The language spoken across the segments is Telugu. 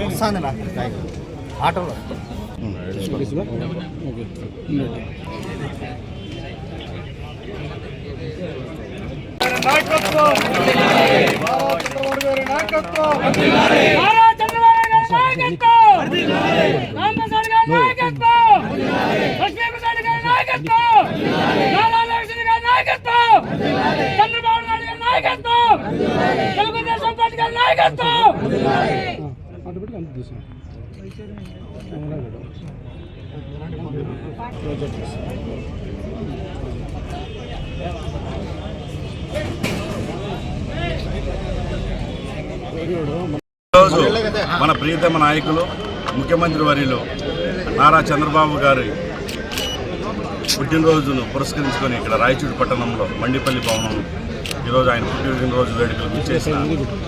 వస్తుంది నాకు ఆటోలో నాయకత్వం నాయకత్వం నాయకత్వం గారి నాయకత్వం! చంద్రబాబు నాయుడు గారి నాయకత్వం! తెలుగుదేశం నాయకత్వం! ఈరోజు మన ప్రియతమ నాయకులు ముఖ్యమంత్రి వర్యులు నారా చంద్రబాబు గారి పుట్టినరోజును పురస్కరించుకొని ఇక్కడ రాయచూడు పట్టణంలో మండిపల్లి భవనం ఈరోజు ఆయన పుట్టినరోజు వేడుకలు విచ్చేసిన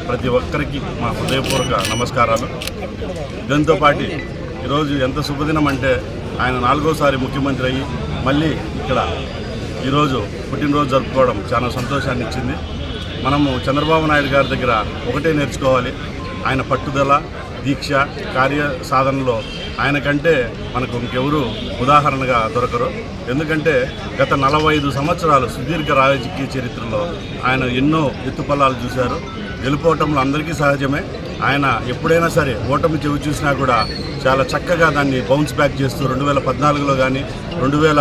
ప్రతి ఒక్కరికి మా హృదయపూర్వక నమస్కారాలు. దాంతో పాటు ఈరోజు ఎంత శుభదినం అంటే ఆయన నాలుగోసారి ముఖ్యమంత్రి అయ్యి మళ్ళీ ఇక్కడ ఈరోజు పుట్టినరోజు జరుపుకోవడం చాలా సంతోషాన్ని ఇచ్చింది. మనము చంద్రబాబు నాయుడు గారి దగ్గర ఒకటే నేర్చుకోవాలి. ఆయన పట్టుదల దీక్ష కార్య సాధనలో ఆయన కంటే మనకు ఇంకెవరు ఉదాహరణగా దొరకరు. ఎందుకంటే గత నలభై ఐదు సంవత్సరాలు సుదీర్ఘ రాజకీయ చరిత్రలో ఆయన ఎన్నో ఎత్తుపల్లాలు చూశారు. గెలుపోవటంలో అందరికీ సహజమే. ఆయన ఎప్పుడైనా సరే ఓటమి చెవి చూసినా కూడా చాలా చక్కగా దాన్ని బౌన్స్ బ్యాక్ చేస్తూ రెండు వేల పద్నాలుగులో కానీ రెండు వేల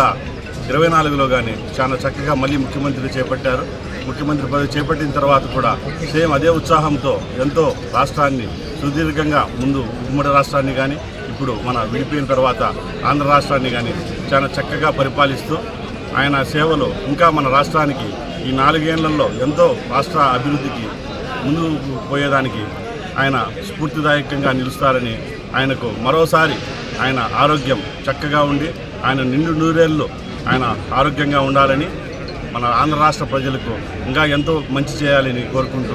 ఇరవై నాలుగులో కానీ చాలా చక్కగా మళ్ళీ ముఖ్యమంత్రి చేపట్టారు. ముఖ్యమంత్రి పదవి చేపట్టిన తర్వాత కూడా సేమ్ అదే ఉత్సాహంతో ఎంతో రాష్ట్రాన్ని సుదీర్ఘంగా ముందు ఉమ్మడి రాష్ట్రాన్ని కానీ ఇప్పుడు మన విడిపోయిన తర్వాత ఆంధ్ర రాష్ట్రాన్ని కానీ చాలా చక్కగా పరిపాలిస్తూ ఆయన సేవలు ఇంకా మన రాష్ట్రానికి ఈ నాలుగేళ్ళలో ఎంతో రాష్ట్ర అభివృద్ధికి ముందుకు పోయేదానికి ఆయన స్ఫూర్తిదాయకంగా నిలుస్తారని ఆయనకు మరోసారి ఆయన ఆరోగ్యం చక్కగా ఉండి ఆయన నిండు నూరేళ్ళు ఆయన ఆరోగ్యంగా ఉండాలని మన ఆంధ్ర రాష్ట్ర ప్రజలకు ఇంకా ఎంతో మంచి చేయాలని కోరుకుంటూ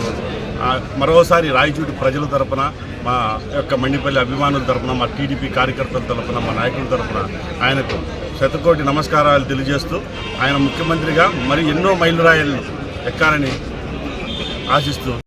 మరోసారి రాయచూటి ప్రజల తరపున మా యొక్క మండిపల్లి అభిమానుల తరపున మా టీడీపీ కార్యకర్తల తరపున మా నాయకుల తరపున ఆయనకు శతకోటి నమస్కారాలు తెలియజేస్తూ ఆయన ముఖ్యమంత్రిగా మరి ఎన్నో మైలురాయలను ఎక్కాలని ఆశిస్తూ